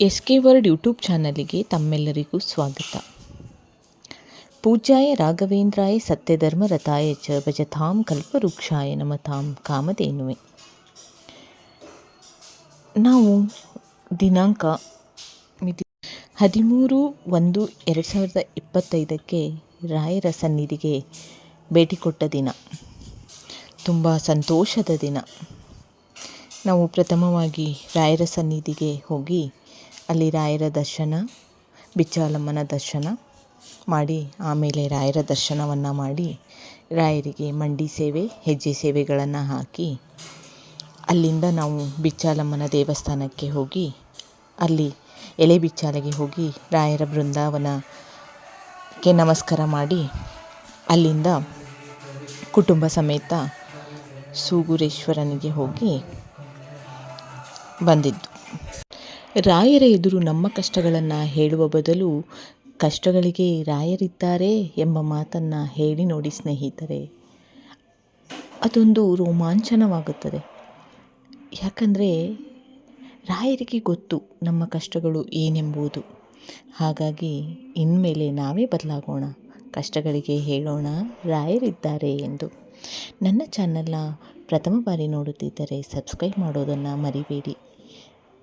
S K word YouTube ಚಾನಲಿಗೆ ತಮ್ಮೆಲ್ಲರಿಗೂ ಸ್ವಾಗತ. ಪೂಜಾಯ ರಾಘವೇಂದ್ರಾಯ ಸತ್ಯಧರ್ಮರತಾಯ ಚ ಭಜತಾಂ ಕಲ್ಪವೃಕ್ಷಾಯ ನಮತಾಂ ಕಾಮಧೇನುವೆ. ನಾವು ದಿನಾಂಕ ಮಿತಿ ಹದಿಮೂರು ಒಂದು ಎರಡು ಸಾವಿರದ ಇಪ್ಪತ್ತೈದಕ್ಕೆ ರಾಯರ ಸನ್ನಿಧಿಗೆ ಭೇಟಿ ಕೊಟ್ಟ ದಿನ. ತುಂಬ ಸಂತೋಷದ ದಿನ. ನಾವು ಪ್ರಥಮವಾಗಿ ರಾಯರ ಸನ್ನಿಧಿಗೆ ಹೋಗಿ ಅಲ್ಲಿ ರಾಯರ ದರ್ಶನ, ಬಿಚ್ಚಾಲಮ್ಮನ ದರ್ಶನ ಮಾಡಿ, ಆಮೇಲೆ ರಾಯರ ದರ್ಶನವನ್ನು ಮಾಡಿ ರಾಯರಿಗೆ ಮಂಡಿ ಸೇವೆ, ಹೆಜ್ಜೆ ಸೇವೆಗಳನ್ನು ಹಾಕಿ ಅಲ್ಲಿಂದ ನಾವು ಬಿಚ್ಚಾಲಮ್ಮನ ದೇವಸ್ಥಾನಕ್ಕೆ ಹೋಗಿ, ಅಲ್ಲಿ ಎಲೆ ಬಿಚ್ಚಾಲೆಗೆ ಹೋಗಿ ರಾಯರ ಬೃಂದಾವನಕ್ಕೆ ನಮಸ್ಕಾರ ಮಾಡಿ ಅಲ್ಲಿಂದ ಕುಟುಂಬ ಸಮೇತ ಸೂಗುರೇಶ್ವರನಿಗೆ ಹೋಗಿ ಬಂದಿದ್ದು. ರಾಯರ ಎದುರು ನಮ್ಮ ಕಷ್ಟಗಳನ್ನು ಹೇಳುವ ಬದಲು ಕಷ್ಟಗಳಿಗೆ ರಾಯರಿದ್ದಾರೆ ಎಂಬ ಮಾತನ್ನು ಹೇಳಿ ನೋಡಿ ಸ್ನೇಹಿತರೆ. ಅದೊಂದು ರೋಮಾಂಚನವಾಗುತ್ತದೆ. ಯಾಕಂದರೆ ರಾಯರಿಗೆ ಗೊತ್ತು ನಮ್ಮ ಕಷ್ಟಗಳು ಏನೆಂಬುದು. ಹಾಗಾಗಿ ಇನ್ಮೇಲೆ ನಾವೇ ಬದಲಾಗೋಣ. ಕಷ್ಟಗಳಿಗೆ ಹೇಳೋಣ ರಾಯರಿದ್ದಾರೆ ಎಂದು. ನನ್ನ ಚಾನಲ್ನ ಪ್ರಥಮ ಬಾರಿ ನೋಡುತ್ತಿದ್ದರೆ ಸಬ್ಸ್ಕ್ರೈಬ್ ಮಾಡೋದನ್ನು ಮರಿಬೇಡಿ.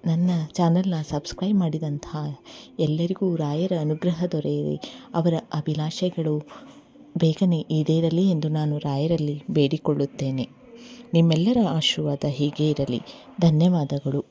ನನ್ನ ಚಾನಲ್ನ ಸಬ್ಸ್ಕ್ರೈಬ್ ಮಾಡಿದಂತಹ ಎಲ್ಲರಿಗೂ ರಾಯರ ಅನುಗ್ರಹ ದೊರೆಯಲಿ ಅವರ ಅಭಿಲಾಷೆಗಳು ಬೇಗನೆ ಈಡೇರಲಿ ಎಂದು ನಾನು ರಾಯರಲ್ಲಿ ಬೇಡಿಕೊಳ್ಳುತ್ತೇನೆ. ನಿಮ್ಮೆಲ್ಲರ ಆಶೀರ್ವಾದ ಹೀಗೆ ಇರಲಿ. ಧನ್ಯವಾದಗಳು.